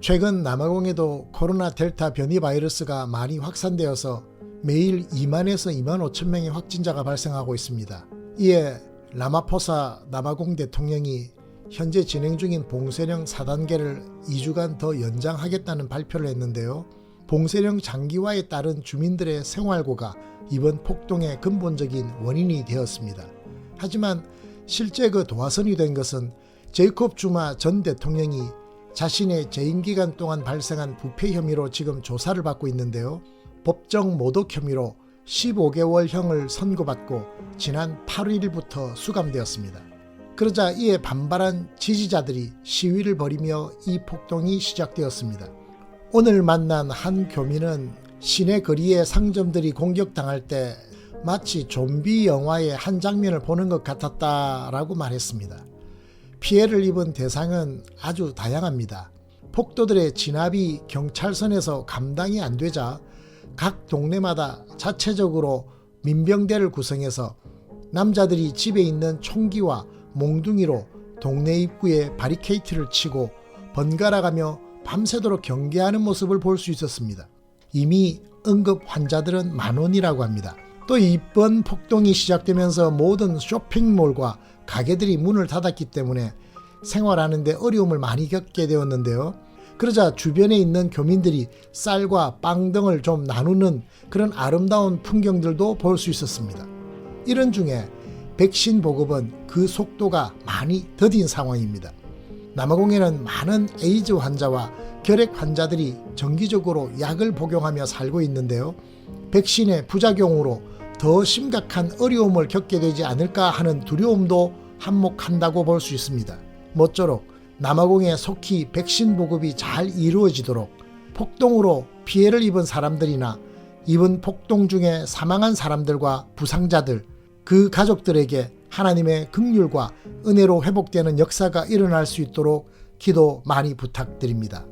최근 남아공에도 코로나 델타 변이 바이러스가 많이 확산되어서 매일 2만에서 2만 5천 명의 확진자가 발생하고 있습니다. 이에 라마포사 남아공 대통령이 현재 진행 중인 봉쇄령 4단계를 2주간 더 연장하겠다는 발표를 했는데요. 봉쇄령 장기화에 따른 주민들의 생활고가 이번 폭동의 근본적인 원인이 되었습니다. 하지만 실제 그 도화선이 된 것은 제이콥 주마 전 대통령이 자신의 재임 기간 동안 발생한 부패 혐의로 지금 조사를 받고 있는데요. 법정 모독 혐의로 15개월형을 선고받고 지난 8일부터 수감되었습니다. 그러자 이에 반발한 지지자들이 시위를 벌이며 이 폭동이 시작되었습니다. 오늘 만난 한 교민은 시내 거리의 상점들이 공격당할 때 마치 좀비 영화의 한 장면을 보는 것 같았다라고 말했습니다. 피해를 입은 대상은 아주 다양합니다. 폭도들의 진압이 경찰선에서 감당이 안 되자 각 동네마다 자체적으로 민병대를 구성해서 남자들이 집에 있는 총기와 몽둥이로 동네 입구에 바리케이트를 치고 번갈아가며 밤새도록 경계하는 모습을 볼 수 있었습니다. 이미 응급 환자들은 만원이라고 합니다. 또 이번 폭동이 시작되면서 모든 쇼핑몰과 가게들이 문을 닫았기 때문에 생활하는데 어려움을 많이 겪게 되었는데요. 그러자 주변에 있는 교민들이 쌀과 빵 등을 좀 나누는 그런 아름다운 풍경들도 볼 수 있었습니다. 이런 중에 백신 보급은 그 속도가 많이 더딘 상황입니다. 남아공에는 많은 에이즈 환자와 결핵 환자들이 정기적으로 약을 복용하며 살고 있는데요. 백신의 부작용으로 더 심각한 어려움을 겪게 되지 않을까 하는 두려움도 한몫한다고 볼 수 있습니다. 모쪼록 남아공에 속히 백신 보급이 잘 이루어지도록 폭동으로 피해를 입은 사람들이나 이번 폭동 중에 사망한 사람들과 부상자들, 그 가족들에게 하나님의 긍휼과 은혜로 회복되는 역사가 일어날 수 있도록 기도 많이 부탁드립니다.